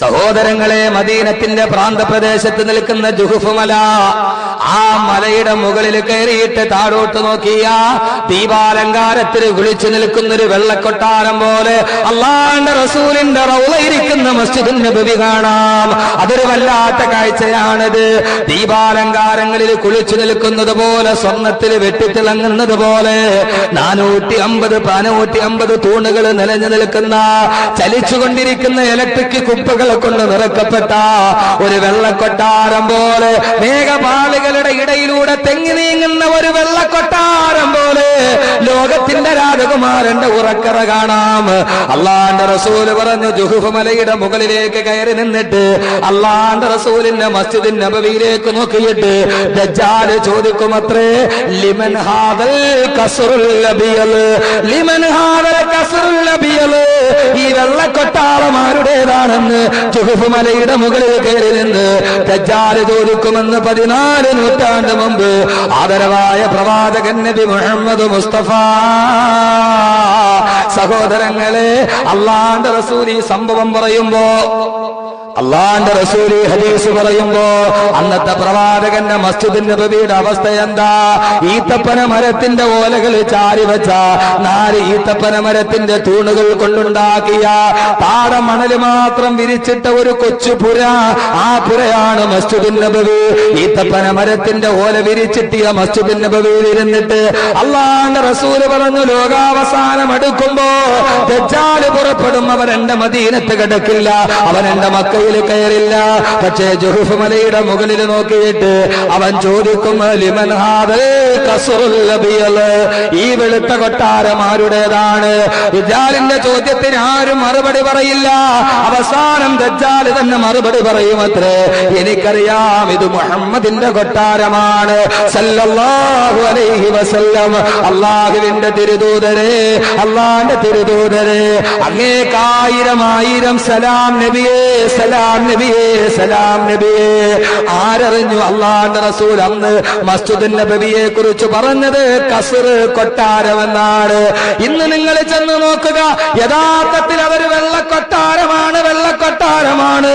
സഹോദരങ്ങളെ മദീനത്തിന്റെ പ്രാന്തപ്രദേശത്ത് നിൽക്കുന്ന ജുഹുഫുമല ആ മലയുടെ മുകളിൽ കയറിയിട്ട് താഴോട്ട് നോക്കിയ ദീപാലങ്കാരത്തിൽ വിളിച്ചു നിൽക്കുന്ന ഒരു വെള്ളക്കൊട്ടാരം പോലെ അള്ളാന്റെ റസൂലിന്റെ റൗളയിരിക്കുന്ന മസ്ജിദുൻ നബവി കാണാം. അതൊരു വല്ലാത്ത കാഴ്ചയാണിത്. ദീപാലങ്കാരങ്ങളിൽ കുളിച്ചു നിൽക്കുന്നത് പോലെ സ്വർണത്തിൽ വെട്ടിത്തിളങ്ങുന്നത് പോലെ നാനൂറ്റി അമ്പത് നാനൂറ്റി അമ്പത് തൂണുകൾ നിലഞ്ഞു നിൽക്കുന്ന ചലിച്ചുകൊണ്ടിരിക്കുന്ന ഇലക്ട്രിക് കൊണ്ട് നിറക്കപ്പെട്ട ഒരു വെള്ളക്കൊട്ടാരം പോലെ മേഘപാളികളുടെ ഇടയിലൂടെ തെങ്ങി നീങ്ങുന്ന ഒരു വെള്ളക്കൊട്ടാരം പോലെ ലോകത്തിന്റെ രാജകുമാരന്റെ ഉറക്കറ കാണാം. അള്ളാന്റെ റസൂൽ പറഞ്ഞു ജുഹുഫ് മലയുടെ മുകളിലേക്ക് കയറി നിന്നിട്ട് അള്ളാന്റെ റസൂലിന്റെ മസ്ജിദിൻ നബവിയിലേക്ക് നോക്കിയിട്ട് ചോദിക്കുമത്രേ ലിമൻ ഹാദൽ കസ്റുൽ ലബിയൽ ലിമൻ ഹാദൽ ആരുടേതാണെന്ന് ജുഹുഫ് മലയുടെ മുകളിൽ കയറി നിന്ന് ദജ്ജാൽ ചോദിക്കുമെന്ന് പതിനാല് നൂറ്റാണ്ട് മുമ്പ് ആദരവായ പ്രവാചകൻ നബി മുഹമ്മദ് മുസ്തഫ. സഹോദരങ്ങളെ അള്ളാന്റെ റസൂൽ ഈ സംഭവം പറയുമ്പോ അള്ളാന്റെ റസൂലി ഹദീസ് പറയുമ്പോ അന്നത്തെ പ്രവാചകന്റെ മസ്ജിദിന്റെ നബിയുടെ അവസ്ഥ എന്താ? ഈത്തപ്പന മരത്തിന്റെ ഓലകൾ ചാരി വെച്ച നാല് ഈത്തപ്പന മരത്തിന്റെ തൂണുകൾ കൊണ്ടുണ്ടാക്കിയ പാടമണൽ മാത്രം വിരിച്ചിട്ട ഒരു കൊച്ചു പുര. ആ പുരയാണ് മസ്ജിദിൻ നബവി. ഈത്തപ്പന മരത്തിന്റെ ഓല വിരിച്ചിട്ടിയ മസ്ജിദിൻ നബവിയിൽ ഇരുന്നിട്ട് അള്ളാന്റെ റസൂൽ പറഞ്ഞു ലോകാവസാനം അടുക്കുമ്പോ ദജ്ജാൽ പുറപ്പെടും. അവൻ എന്റെ മദീനത്ത് കിടക്കില്ല. അവൻ എന്റെ മക്കയിൽ കയറില്ല. പക്ഷേ ജുഹുഫ് മലയുടെ മുകളിൽ നോക്കിയിട്ട് അവൻ ചോദിക്കും. ഈ വെളുത്ത കൊട്ടാരം ആരുടേതാണ്? ദജ്ജാലിന്റെ ചോദ്യത്തിന് ആരും മറുപടി പറയില്ല. അവസാനം ദജ്ജാൽ തന്നെ മറുപടി പറയും അത്രേ. എനിക്കറിയാം ഇത് മുഹമ്മദിന്റെ കൊട്ടാരമാണ്. സല്ലല്ലാഹു അലൈഹി വസല്ലം. അള്ളാഹുവിന്റെ തിരുദൂതരെ. അള്ളാന്റെ തിരുദൂതരെ അങ്ങേക്കായിരം ആയിരം സലാം നബിയേ സലാം നബിയേ സലാം നബിയേ. ആരറിഞ്ഞു അള്ളാന്റെ റസൂൽ അന്ന് മസ്ജിദ് നബിയെ കുറിച്ച് പറഞ്ഞത്? കസർ കൊട്ടാരമെന്നാണ്. ഇന്ന് നിങ്ങൾ ചെന്ന് നോക്കുക യഥാർത്ഥത്തിൽ അവർ വെള്ളക്കൊട്ടാരമാണ് വെള്ളക്കൊട്ടാരമാണ്.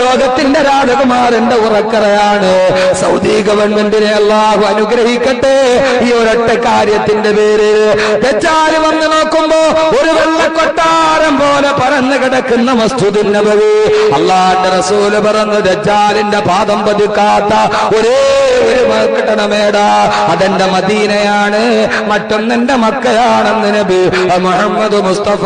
ലോകത്തിന്റെ രാജകുമാരന്റെ ഉറക്കറയാണ്. സൗദി ഗവൺമെന്റിനെ അള്ളാഹു അനുഗ്രഹിക്കട്ടെ. ഈ ഒരൊറ്റ കാര്യത്തിന്റെ പേര് വന്ന് നോക്കുമ്പോ ഒരു വെള്ളക്കൊട്ടാരം പോലെ പരന്നു കിടക്കുന്ന നബവി. അള്ളാന്റെ റസൂൽ പറഞ്ഞു ദജാലിന്റെ പാദം പതുക്കാത്ത ഒരേ ഒരു കിട്ടണമേടാ. അതെന്റെ മദീനയാണ് മറ്റൊന്നെന്റെ മക്കയാണെന്ന് നബി മുഹമ്മദ് മുസ്തഫ.